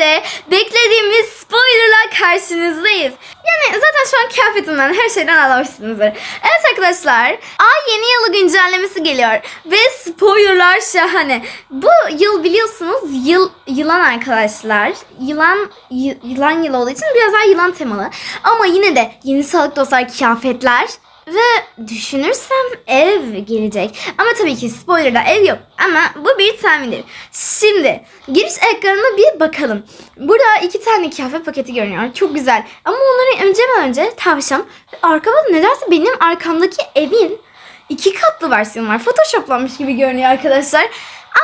Birlikte beklediğimiz spoilerla karşınızdayız. Yani zaten şu an kıyafetimden her şeyden anlamışsınızdır. Evet arkadaşlar, Ay yeni yılı güncellemesi geliyor ve spoilerlar şahane. Bu yıl biliyorsunuz yıl yılan arkadaşlar. Yılan yılan yılı olduğu için biraz daha yılan temalı. Ama yine de yeni sağlık dostlar kıyafetler ve düşünürsem ev gelecek. Ama tabii ki spoilerda ev yok. Ama bu bir tahmindir. Şimdi giriş ekranına bir bakalım. Burada iki tane kıyafet paketi görünüyor. Çok güzel. Ama onları önceden önce tavşan ve arkada nedense benim arkamdaki evin iki katlı versiyonu var. Photoshoplanmış gibi görünüyor arkadaşlar.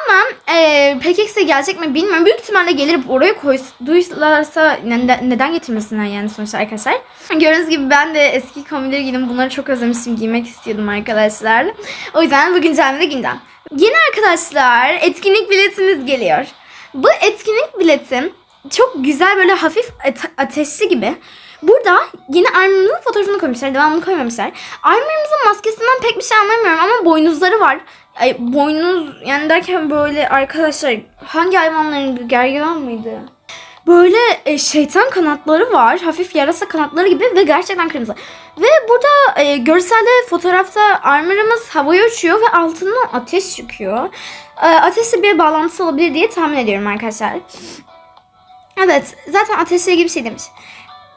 Ama e, PKX'e gelecek mi bilmiyorum. Büyük ihtimalle gelir oraya koydularsa neden, getirmesinler yani sonuçta arkadaşlar. Gördüğünüz gibi ben de eski kombileri giydim. Bunları çok özlemişim. Giymek istiyordum arkadaşlar. O yüzden bu güncellemede gündem. Yeni arkadaşlar etkinlik biletimiz geliyor. Bu etkinlik biletim çok güzel böyle hafif ate- ateşli gibi. Burada yine Armor'ın fotoğrafını koymuşlar. Devamını koymamışlar. Armor'ımızın maskesinden pek bir şey anlamıyorum ama boynuzları var. Ay, boynuz yani derken böyle arkadaşlar hangi hayvanların gergedan mıydı? Böyle e, şeytan kanatları var. Hafif yarasa kanatları gibi ve gerçekten kırmızı. Ve burada e, görselde fotoğrafta armorımız havaya uçuyor ve altından ateş çıkıyor. E, ateşle bir bağlantısı olabilir diye tahmin ediyorum arkadaşlar. Evet zaten ateşle ilgili bir şey demiş.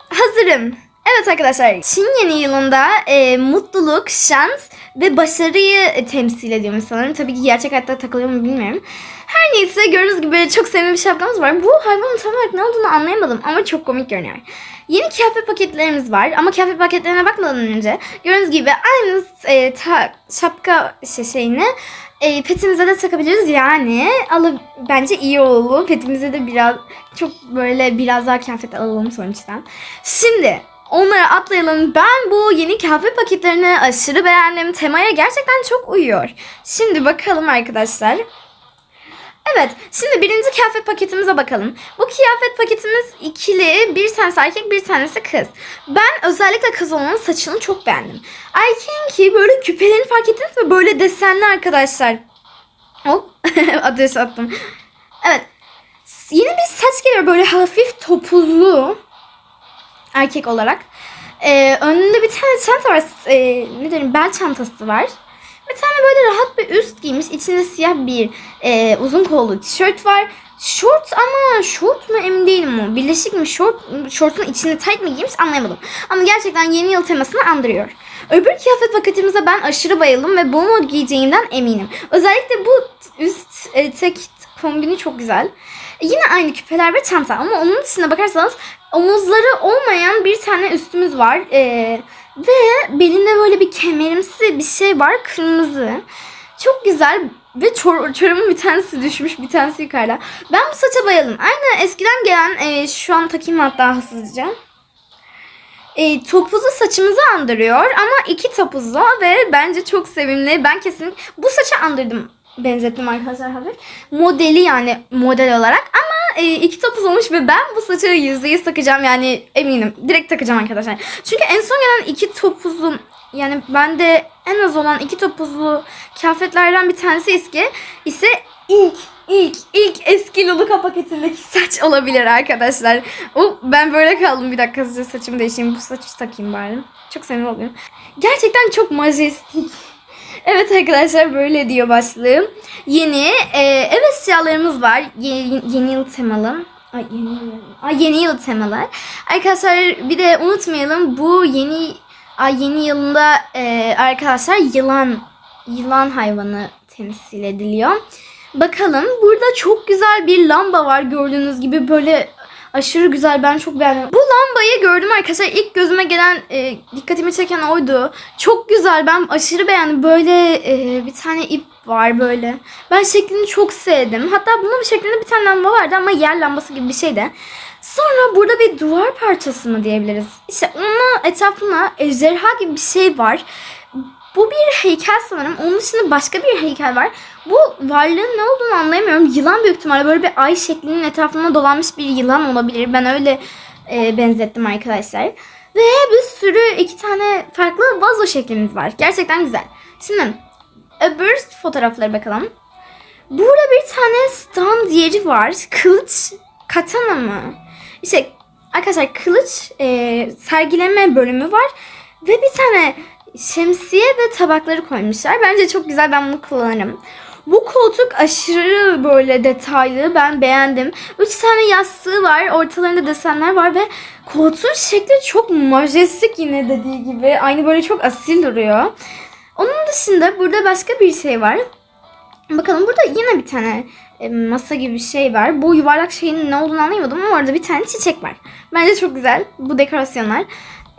Hazırım. Evet arkadaşlar Çin yeni yılında e, mutluluk, şans ve başarıyı e, temsil ediyormuş sanırım. Tabii ki gerçek hayatta takılıyor mu bilmiyorum. Her neyse gördüğünüz gibi çok sevimli bir şapkamız var. Bu hayvanın tam olarak ne olduğunu anlayamadım ama çok komik görünüyor. Yeni kıyafet paketlerimiz var ama kıyafet paketlerine bakmadan önce gördüğünüz gibi aynı e, ta, şapka şey, şeyini e, petimize de takabiliriz yani alıp bence iyi olur. Petimize de biraz çok böyle biraz daha kıyafet alalım sonuçta. Şimdi onları atlayalım. Ben bu yeni kıyafet paketlerini aşırı beğendim. Temaya gerçekten çok uyuyor. Şimdi bakalım arkadaşlar. Evet, şimdi birinci kıyafet paketimize bakalım. Bu kıyafet paketimiz ikili, bir tanesi erkek, bir tanesi kız. Ben özellikle kız olanın saçını çok beğendim. Erkeğin ki böyle küpelerini fark ettiniz mi? Böyle desenli arkadaşlar. Hop, ateş attım. Evet, yeni bir saç geliyor böyle hafif topuzlu erkek olarak. Ee, önünde bir tane çanta var. Ee, ne derim bel çantası var. Bir tane böyle rahat bir üst giymiş. İçinde siyah bir e, uzun kollu tişört var. Şort ama şort mu emin değilim o. Birleşik mi şort, şortun içinde tight mi giymiş anlayamadım. Ama gerçekten yeni yıl temasını andırıyor. Öbür kıyafet paketimize ben aşırı bayıldım ve bunu giyeceğimden eminim. Özellikle bu üst e, tek kombini çok güzel. Yine aynı küpeler ve çanta ama onun dışına bakarsanız omuzları olmayan bir tane üstümüz var. Ee, ve belinde böyle bir kemerimsi bir şey var kırmızı. Çok güzel ve çor çorabın bir tanesi düşmüş bir tanesi yukarıda. Ben bu saça bayıldım. Aynı eskiden gelen e, şu an takayım hatta hızlıca. E, topuzlu saçımızı andırıyor ama iki topuzlu ve bence çok sevimli. Ben kesin bu saça andırdım benzettim arkadaşlar hafif. Modeli yani model olarak ama e, iki topuz olmuş ve ben bu saçı yüzde yüz takacağım yani eminim. Direkt takacağım arkadaşlar. Çünkü en son gelen iki topuzlu yani bende en az olan iki topuzlu kıyafetlerden bir tanesi eski ise ilk ilk ilk eski Luluka paketindeki saç olabilir arkadaşlar. O ben böyle kaldım bir dakika hızlıca saçımı değişeyim bu saçı takayım bari. Çok sevimli oluyor. Gerçekten çok majestik. Evet arkadaşlar böyle diyor başlığım. Yeni e, ev eşyalarımız var. Yeni, yeni yıl temalı. Ay yeni yıl. Ay yeni yıl temalı. Arkadaşlar bir de unutmayalım bu yeni ay yeni yılında e, arkadaşlar yılan yılan hayvanı temsil ediliyor. Bakalım burada çok güzel bir lamba var gördüğünüz gibi böyle aşırı güzel ben çok beğendim. Bu lambayı gördüm arkadaşlar ilk gözüme gelen e, dikkatimi çeken oydu. Çok güzel ben aşırı beğendim. Böyle e, bir tane ip var böyle. Ben şeklini çok sevdim. Hatta bunun şeklinde bir tane lamba vardı ama yer lambası gibi bir şeydi. Sonra burada bir duvar parçası mı diyebiliriz. İşte onun etrafına ejderha gibi bir şey var. Bu bir heykel sanırım. Onun dışında başka bir heykel var. Bu varlığın ne olduğunu anlayamıyorum. Yılan büyük ihtimalle böyle bir ay şeklinin etrafına dolanmış bir yılan olabilir. Ben öyle e, benzettim arkadaşlar. Ve bir sürü iki tane farklı vazo şeklimiz var. Gerçekten güzel. Şimdi öbür fotoğraflara bakalım. Burada bir tane stand yeri var. Kılıç katana mı? İşte arkadaşlar kılıç e, sergileme bölümü var. Ve bir tane şemsiye ve tabakları koymuşlar. Bence çok güzel ben bunu kullanırım. Bu koltuk aşırı böyle detaylı. Ben beğendim. Üç tane yastığı var. Ortalarında desenler var ve koltuğun şekli çok majestik yine dediği gibi. Aynı böyle çok asil duruyor. Onun dışında burada başka bir şey var. Bakalım burada yine bir tane e, masa gibi bir şey var. Bu yuvarlak şeyin ne olduğunu anlayamadım ama orada bir tane çiçek var. Bence çok güzel bu dekorasyonlar.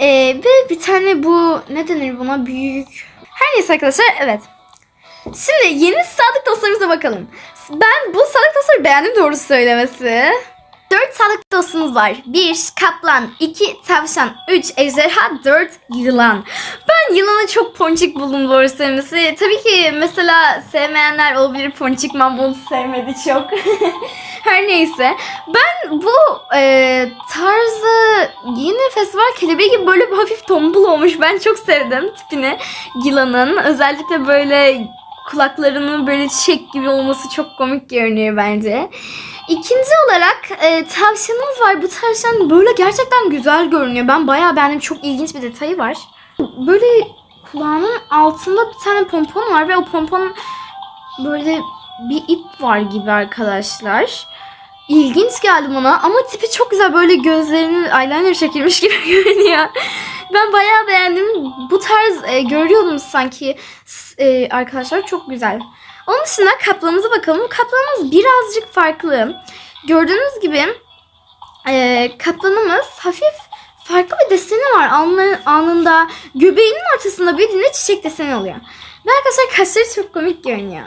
E, ve bir tane bu ne denir buna büyük. Her neyse arkadaşlar evet. Şimdi yeni sadık dostlarımıza bakalım. Ben bu sadık dostları beğendim doğrusu söylemesi. 4 sadık dostumuz var. 1 kaplan, 2 tavşan, 3 ejderha, 4 yılan. Ben yılanı çok ponçik buldum doğru söylemesi. Tabii ki mesela sevmeyenler olabilir. Ponçik Mahmut sevmedi çok. Her neyse. Ben bu e, tarzı yine festival kelebeği gibi böyle hafif tombul olmuş. Ben çok sevdim tipini yılanın. Özellikle böyle kulaklarının böyle çiçek gibi olması çok komik görünüyor bence. İkinci olarak e, tavşanımız var. Bu tavşan böyle gerçekten güzel görünüyor. Ben bayağı beğendim. Çok ilginç bir detayı var. Böyle kulağının altında bir tane pompon var ve o pomponun böyle bir ip var gibi arkadaşlar. İlginç geldi bana ama tipi çok güzel böyle gözlerini eyeliner çekilmiş gibi görünüyor. Ben bayağı beğendim. Bu tarz e, görüyordum sanki e, arkadaşlar çok güzel. Onun dışında kaplanımıza bakalım. Kaplanımız birazcık farklı. Gördüğünüz gibi e, kaplanımız hafif farklı bir deseni var. Alnı, alnında göbeğinin ortasında bildiğinde çiçek deseni oluyor. Ve arkadaşlar kaşları çok komik görünüyor.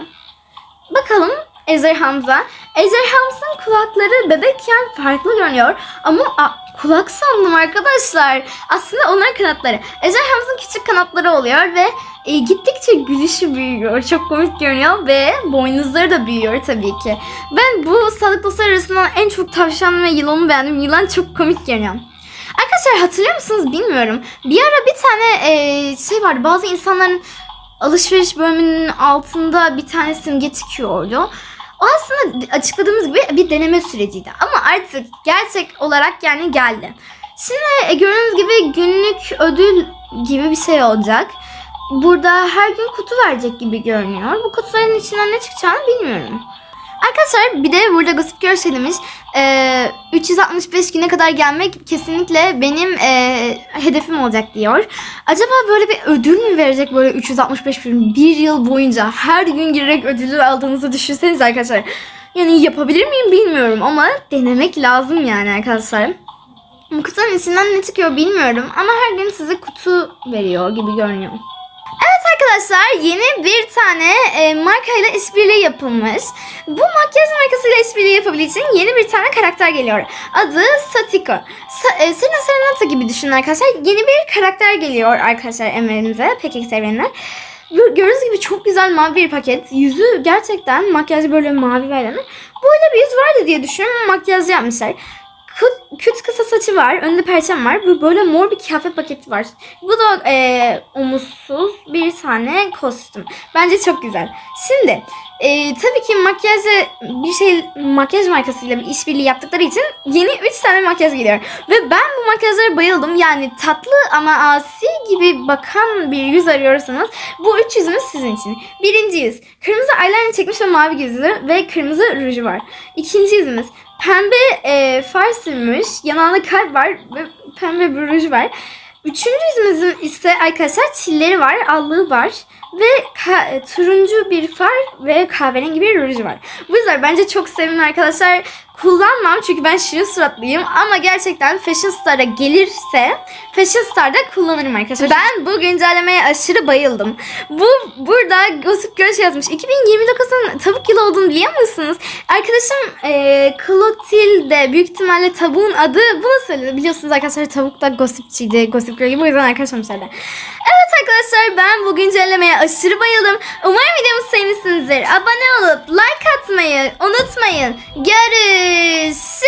Bakalım Ejderhamza. Ejderhamsın kulakları bebekken farklı görünüyor. Ama a, kulak sandım arkadaşlar. Aslında onlar kanatları. Ejderhamsın küçük kanatları oluyor ve e, gittikçe gülüşü büyüyor. Çok komik görünüyor ve boynuzları da büyüyor tabii ki. Ben bu dostları arasından en çok tavşan ve yılanı beğendim. Yılan çok komik görünüyor. Arkadaşlar hatırlıyor musunuz bilmiyorum. Bir ara bir tane e, şey vardı. Bazı insanların alışveriş bölümünün altında bir tane simge çıkıyordu. Aslında açıkladığımız gibi bir deneme süreciydi. Ama artık gerçek olarak yani geldi. Şimdi e, gördüğünüz gibi günlük ödül gibi bir şey olacak. Burada her gün kutu verecek gibi görünüyor. Bu kutuların içinden ne çıkacağını bilmiyorum. Arkadaşlar bir de burada Gossip Girl şey demiş. e, 365 güne kadar gelmek kesinlikle benim e, hedefim olacak diyor. Acaba böyle bir ödül mü verecek böyle 365 gün bir yıl boyunca her gün girerek ödülü aldığınızı düşünseniz arkadaşlar. Yani yapabilir miyim bilmiyorum ama denemek lazım yani arkadaşlar. Bu kutunun içinden ne çıkıyor bilmiyorum ama her gün size kutu veriyor gibi görünüyor. Arkadaşlar yeni bir tane e, markayla işbirliği yapılmış. Bu makyaj markasıyla işbirliği yapabildiği için yeni bir tane karakter geliyor. Adı Satiko. Sa- e, Selena Serenata gibi düşünün arkadaşlar. Yeni bir karakter geliyor arkadaşlar emrinize. Peki sevenler. Gö- Gördüğünüz gibi çok güzel mavi bir paket. Yüzü gerçekten makyajı böyle mavi veren. Böyle bir yüz vardı diye düşünüyorum makyaj yapmışlar. Küt, küt kısa saçı var. Önünde perçem var. Bu böyle mor bir kıyafet paketi var. Bu da e, omuzsuz bir tane kostüm. Bence çok güzel. Şimdi e, tabii ki makyajı bir şey makyaj markasıyla bir işbirliği yaptıkları için yeni 3 tane makyaj geliyor. Ve ben bu makyajlara bayıldım. Yani tatlı ama asi gibi bakan bir yüz arıyorsanız bu üç yüzümüz sizin için. Birinci yüz. Kırmızı eyeliner çekmiş ve mavi gözlü ve kırmızı ruju var. İkinci yüzümüz. Pembe e, far sürmüş. Yanağında kalp var ve pembe bir ruj var. Üçüncü yüzümüzün ise arkadaşlar çilleri var, allığı var ve turuncu bir far ve kahverengi bir ruj var. Bu yüzden bence çok sevimli arkadaşlar. Kullanmam çünkü ben şirin suratlıyım ama gerçekten Fashion Star'a gelirse Fashion Star'da kullanırım arkadaşlar. Ben bu güncellemeye aşırı bayıldım. Bu burada Gossip Girl şey yazmış. 2029'un tavuk yılı olduğunu biliyor musunuz? Arkadaşım e, Clotilde büyük ihtimalle tavuğun adı bunu söyledi. Biliyorsunuz arkadaşlar tavuk da gossipçiydi. Gossip Girl gibi o yüzden arkadaşım söyledi. Evet arkadaşlar ben bu güncellemeye aşırı bayıldım. Umarım videomu sevmişsinizdir. Abone olup like atmayı unutmayın görüşürüz.